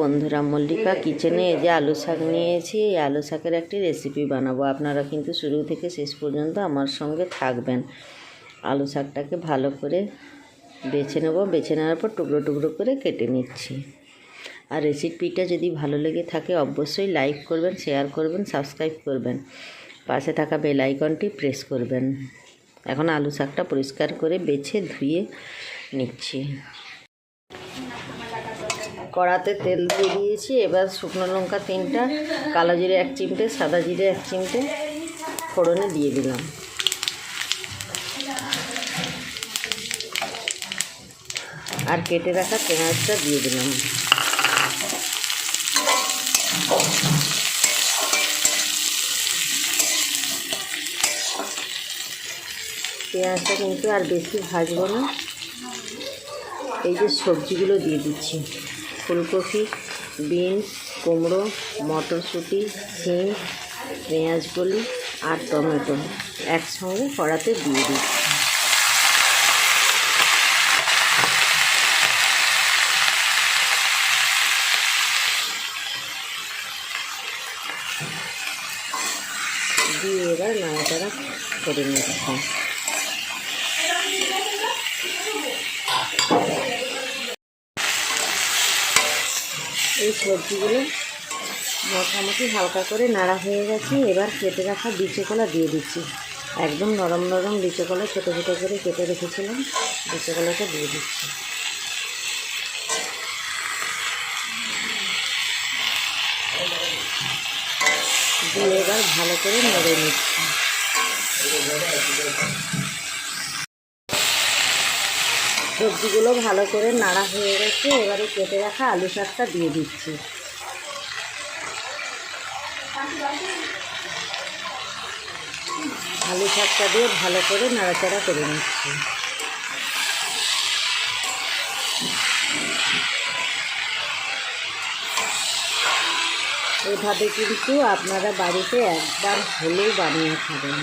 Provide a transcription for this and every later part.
বন্ধুরা, মল্লিকা কিচেনে এই যে আলু শাক নিয়েছি, এই আলু শাকের একটি রেসিপি বানাবো। আপনারা কিন্তু শুরু থেকে শেষ পর্যন্ত আমার সঙ্গে থাকবেন। আলু শাকটাকে ভালো করে বেছে নেব। বেছে নেওয়ার পর টুকরো টুকরো করে কেটে নিচ্ছি। আর রেসিপিটা যদি ভালো লেগে থাকে, অবশ্যই লাইক করবেন শেয়ার করবেন সাবস্ক্রাইব করবেন। পাশে থাকা বেল আইকনটি প্রেস করবেন। এখন আলু শাকটা পরিষ্কার করে বেছে ধুয়ে নিচ্ছি। কড়াতে তেল দিয়ে দিয়েছি। এবার শুকনো লঙ্কা তিনটা, কালো জিরে এক চিমটে, সাদা জিরে এক চিমটে ফোড়নে দিয়ে দিলাম। আর কেটে রাখা পেঁয়াজটা দিয়ে দিলাম। পেঁয়াজটা কিন্তু আর বেশি ভাজবো না। এই যে সবজিগুলো দিয়ে দিচ্ছি। ফুলকপি, বিনস, কুমড়ো, মটরশুঁটি শিম পেঁয়াজকলি আর টমেটো একসঙ্গে কড়াতে দিয়ে দিচ্ছি দিয়ে এবার নাড়াচাড়া করে নিচ্ছি। সবজিগুলো। মোটামুটি হালকা করে নাড়া হয়ে গেছে। এবার কেটে রাখা বিচে কলা দিয়ে দিচ্ছি। একদম নরম নরম বিচে কলা ছোটো ছোটো করে কেটে রেখেছিলাম। বিচে কলাটা দিয়ে দিচ্ছি। দিয়ে এবার ভালো করে নেড়ে নিচ্ছি। সবজিগুলো ভালো করে নাড়া হয়ে গেছে, এবারে কেটে রাখা আলু শাকটা দিয়ে দিচ্ছি। আলু শাকটা দিয়ে ভালো করে নাড়াচাড়া করে নিচ্ছি। এভাবে কিন্তু আপনারা বাড়িতে একবার হলেও বানিয়ে খাবেন।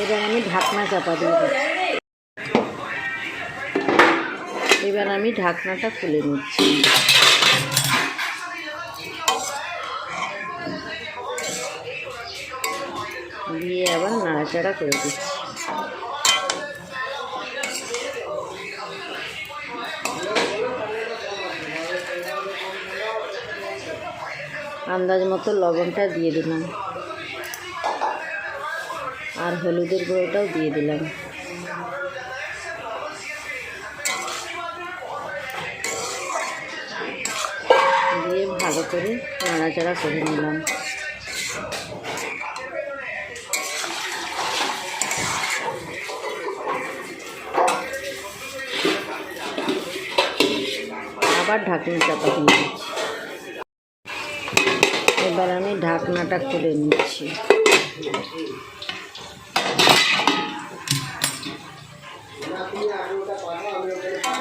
এবার আমি ঢাকনা চাপা দিয়ে এবার আমি ঢাকনাটা খুলে নিচ্ছি। দিয়ে আবার নাড়াচাড়া করে দিচ্ছি। আন্দাজ মতো লবণটা দিয়ে দিলাম। আর হলুদের গুঁড়োটাও দিয়ে দিলাম। দিয়ে ভালো করে নাড়াচাড়া করে নিলাম। আবার ঢাকনা চাপা দিচ্ছি এবার আমি ঢাকনাটা খুলে নিচ্ছি।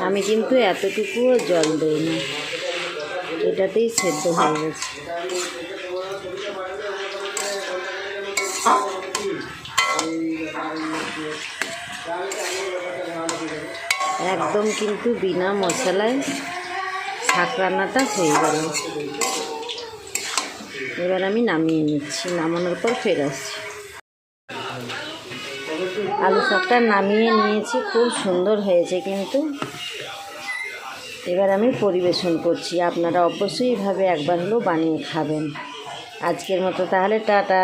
আমি কিন্তু এতটুকুও জল দিই না এটাতেই সেদ্ধ হয়ে গেছে। একদম কিন্তু বিনা মশলায় শাক রান্নাটা হয়ে গেল। এবার আমি নামিয়ে নিচ্ছি, নামানোর পর ফের আসছি। আলু শাকটা নামিয়ে নিয়েছি, খুব সুন্দর হয়েছে কিন্তু। এবার আমি পরিবেশন করছি, আপনারা অবশ্যই এভাবে একবার হলেও বানিয়ে খাবেন। আজকের মতো তাহলে, টাটা।